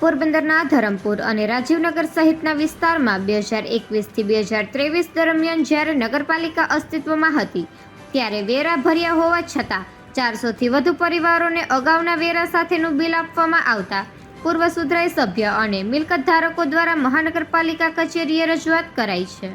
પોરબંદરના ધરમપુર અને રાજીવનગર સહિતના વિસ્તારમાં બે હજાર એકવીસથી બે હજાર ત્રેવીસ દરમિયાન જ્યારે નગરપાલિકા અસ્તિત્વમાં હતી, ત્યારે વેરા ભર્યા હોવા છતાં ચારસોથી વધુ પરિવારોને અગાઉના વેરા સાથેનું બિલ આપવામાં આવતા પૂર્વ સુધરાઈ સભ્ય અને મિલકત ધારકો દ્વારા મહાનગરપાલિકા કચેરીએ રજૂઆત કરાઈ છે.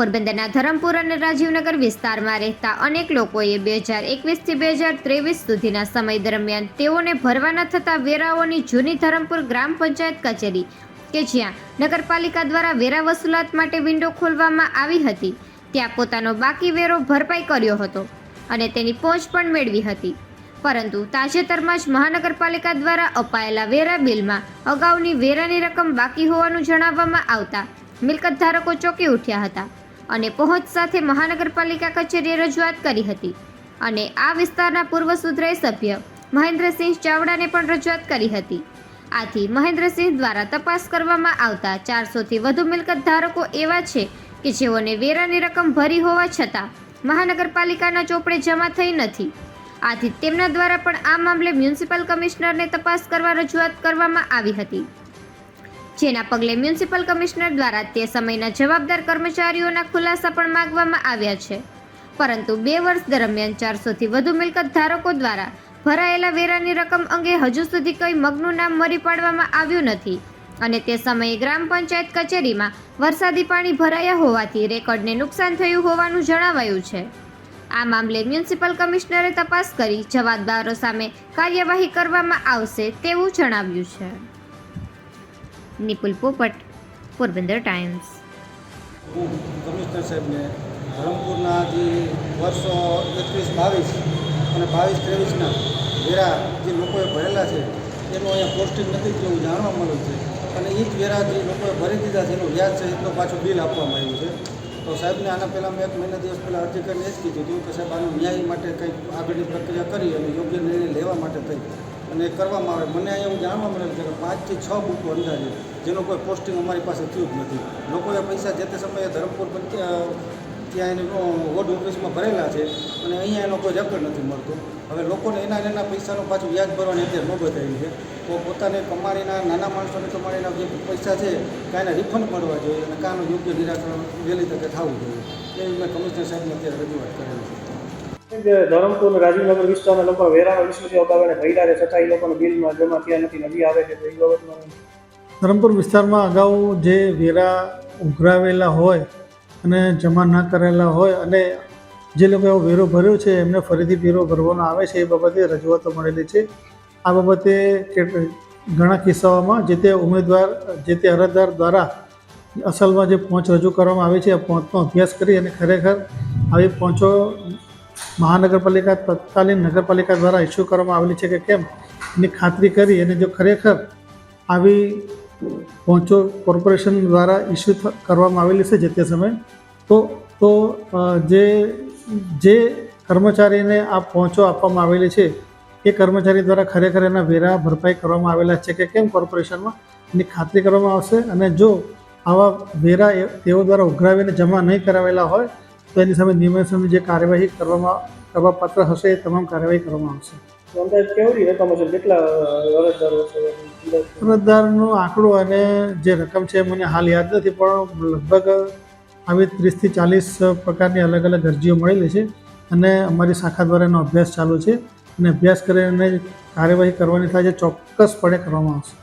પોરબંદરના ધરમપુર અને રાજીવનગર વિસ્તારમાં રહેતા અનેક લોકોએ બે હજાર એકવીસથી બે હજાર ત્રેવીસ સુધીના સમય દરમિયાન તેઓને ભરવાના થતા વેરાઓની જૂની ધરમપુર ગ્રામ પંચાયત કચેરી કે જ્યાં નગરપાલિકા દ્વારા વેરા વસૂલાત માટે વિન્ડો ખોલવામાં આવી હતી. ત્યાં પોતાનો બાકી વેરો ભરપાઈ કર્યો હતો અને તેની પહોંચ પણ મેળવી હતી. પરંતુ તાજેતરમાં જ મહાનગરપાલિકા દ્વારા અપાયેલા વેરા બિલમાં અગાઉની વેરાની રકમ બાકી હોવાનું જણાવવામાં આવતા મિલકત ધારકો ચોંકી ઉઠ્યા હતા. અને પહોંચ સાથે મહાનગરપાલિકા કચેરીએ રજૂઆત કરી હતી. અને આ વિસ્તારના પૂર્વ સુધરાઈ સભ્ય મહેન્દ્રસિંહ ચાવડાને પણ રજૂઆત કરી હતી. આથી મહેન્દ્રસિંહ દ્વારા તપાસ કરવામાં આવતા ચારસોથી વધુ મિલકત ધારકો એવા છે કે જેઓને વેરાની રકમ ભરી હોવા છતાં મહાનગરપાલિકાના ચોપડે જમા થઈ નથી. આથી તેમના દ્વારા પણ આ મામલે મ્યુનિસિપલ કમિશનરને તપાસ કરવા રજૂઆત કરવામાં આવી હતી. જેના પગલે મ્યુનિસિપલ કમિશનર દ્વારા તે સમયના જવાબદાર કર્મચારીઓના ખુલાસા પણ માંગવામાં આવ્યા છે. પરંતુ બે વર્ષ દરમિયાન ચારસોથી વધુ મિલકત ધારકો દ્વારા ભરાયેલા વેરાની રકમ અંગે હજુ સુધી કંઈ મગનું નામ મરી પાડવામાં આવ્યું નથી અને તે સમયે ગ્રામ પંચાયત કચેરીમાં વરસાદી પાણી ભરાયા હોવાથી રેકોર્ડને નુકસાન થયું હોવાનું જણાવાયું છે. આ મામલે મ્યુનિસિપલ કમિશનરે તપાસ કરી જવાબદારો સામે કાર્યવાહી કરવામાં આવશે તેવું જણાવ્યું છે. નિપુલ પોપટ પોરબંદર ટાઈમ્સ. હું કમિશનર સાહેબને ધરમપુરના જે વર્ષો એકવીસ બાવીસ અને બાવીસ ત્રેવીસના વેરા જે લોકોએ ભરેલા છે, એનું અહીંયા પોસ્ટિંગ નથી તેવું જાણવા મળ્યું છે. અને એ જ વેરા જે લોકોએ ભરી દીધા છે, એનું વ્યાજ એટલો પાછું બિલ આપવામાં આવ્યું છે. તો સાહેબને આના પહેલાં મેં એક મહિના દિવસ પહેલાં અરજી કરીને એ જ કીધું હતું કે સાહેબ, આનું ન્યાય માટે કંઈક આગળની પ્રક્રિયા કરી અને યોગ્ય નિર્ણય લેવા માટે થઈ અને કરવામાં આવે. મને અહીંયા હું જાણવા મળેલ છે કે પાંચથી છ બુકો અંદાજે, જેનો કોઈ પોસ્ટિંગ અમારી પાસે થયું જ નથી. લોકોએ પૈસા જે તે સમયે ધરમપુર ત્યાં એને વોર્ડ ઓફિસમાં ભરેલા છે અને અહીંયા એનો કોઈ રેકોર્ડ નથી મળતો. હવે લોકોને એના એના પૈસાનું પાછું વ્યાજ ભરવાની અત્યારે નોબત આવી છે. તો પોતાને કમાણીના, નાના માણસોને કમાણીના જે પૈસા છે, કાંઈને રિફંડ મળવા જોઈએ અને કાંનું યોગ્ય નિરાકરણ વહેલી તકે થવું જોઈએ. એવી મેં કમિશનર સાહેબને અત્યારે રજૂઆત કરેલી છે. ધરમપુર રાજીવનગર વિસ્તારના લોકો વેરાના વીસ રૂપિયા અગાઉને ભર્યા છે છતાં એ લોકોને બિલમાં જમા થયા નથી, નદી આવે છે તો એ બાબતમાં ધરમપુર વિસ્તારમાં અગાઉ જે વેરા ઉઘરાવેલા હોય અને જમા ન કરેલા હોય અને જે લોકોએ વેરો ભર્યો છે, એમને ફરીથી વેરો ભરવાનો આવે છે એ બાબતે રજૂઆતો મળેલી છે. આ બાબતે ઘણા કિસ્સાઓમાં જે તે ઉમેદવાર, જે તે અરજદાર દ્વારા અસલમાં જે પહોંચ રજૂ કરવામાં આવે છે, આ પહોંચનો અભ્યાસ કરી અને ખરેખર આવી પહોંચો મહાનગરપાલિકા તત્કાલીન નગરપાલિકા દ્વારા ઇસ્યુ કરવામાં આવેલી છે કે કેમ? એની ખાતરી કરી અને જો ખરેખર આવી પહોંચો કોર્પોરેશન દ્વારા ઇસ્યુ કરવામાં આવેલી છે જે તે સમયે, તો તો જે જે કર્મચારીને આ પહોંચો આપવામાં આવેલી છે, એ કર્મચારી દ્વારા ખરેખર એના વેરા ભરપાઈ કરવામાં આવેલા છે કે કેમ કોર્પોરેશનમાં? એની ખાતરી કરવામાં આવશે અને જો આવા વેરા તેઓ દ્વારા ઉઘરાવીને જમા નહીં કરાવેલા હોય તો એની સામે નિયમનની જે કાર્યવાહી કરવામાં કરવા પાત્ર હશે એ તમામ કાર્યવાહી કરવામાં આવશે. અંદાજ કેવડી રકમ હશે? કેટલા અરજદારો છે? અરજદારનો આંકડો અને જે રકમ છે મને હાલ યાદ નથી પણ લગભગ આવી ત્રીસથી ચાલીસ પ્રકારની અલગ અલગ અરજીઓ મળેલી છે અને અમારી શાખા દ્વારા એનો અભ્યાસ ચાલુ છે. અને અભ્યાસ કરીને કાર્યવાહી કરવાની થાય છે ચોક્કસપણે કરવામાં આવશે.